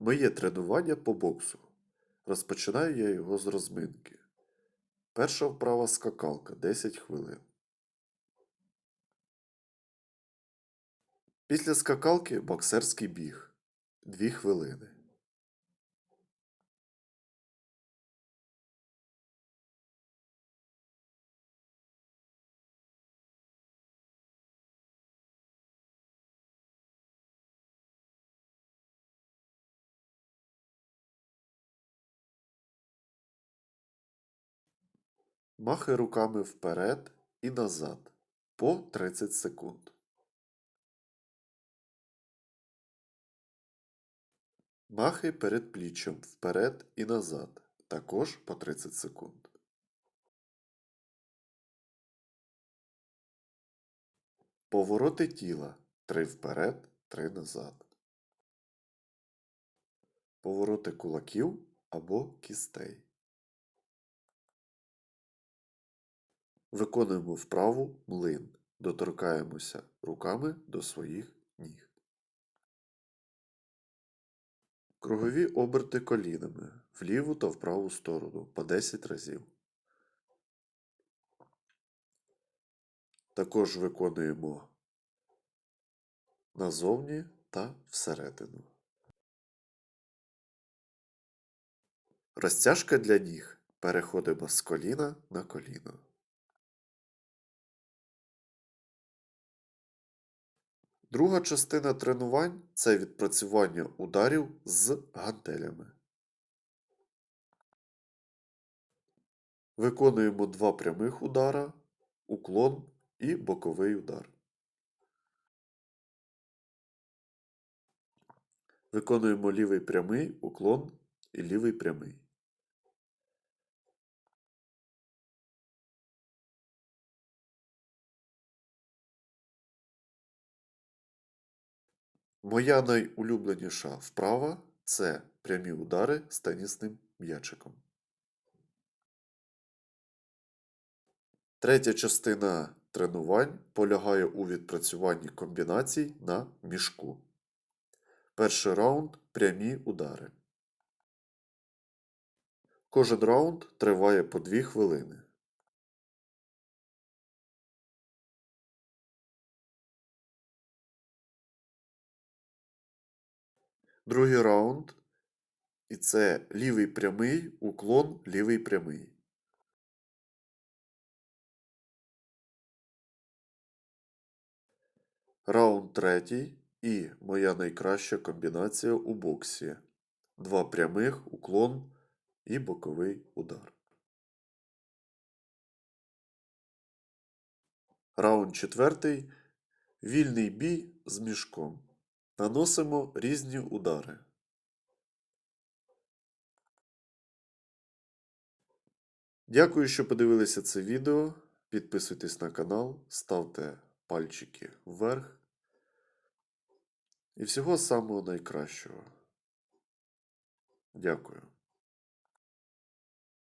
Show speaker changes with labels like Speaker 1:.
Speaker 1: Моє тренування по боксу. Розпочинаю я його з розминки. Перша вправа скакалка 10 хвилин. Після скакалки боксерський біг 2 хвилини. Махи руками вперед і назад по 30 секунд. Махи перед пліччям вперед і назад також по 30 секунд. Повороти тіла 3 вперед, 3 назад. Повороти кулаків або кістей. Виконуємо вправу млин. Доторкаємося руками до своїх ніг. Кругові оберти колінами в ліву та в праву сторону по 10 разів. Також виконуємо назовні та всередину. Розтяжка для ніг. Переходимо з коліна на коліно. Друга частина тренувань це відпрацювання ударів з гантелями. Виконуємо два прямих удара, уклон і боковий удар. Виконуємо лівий прямий, уклон і лівий прямий. Моя найулюбленіша вправа це прямі удари з тенісним м'ячиком. Третя частина тренувань полягає у відпрацюванні комбінацій на мішку. Перший раунд прямі удари. Кожен раунд триває по 2 хвилини. Другий раунд. І це лівий прямий, уклон, лівий прямий. Раунд третій і моя найкраща комбінація у боксі. Два прямих, уклон і боковий удар. Раунд четвертий. Вільний бій з мішком. Наносимо різні удари. Дякую, що подивилися це відео. Підписуйтесь на канал, ставте пальчики вверх. І всього самого найкращого. Дякую.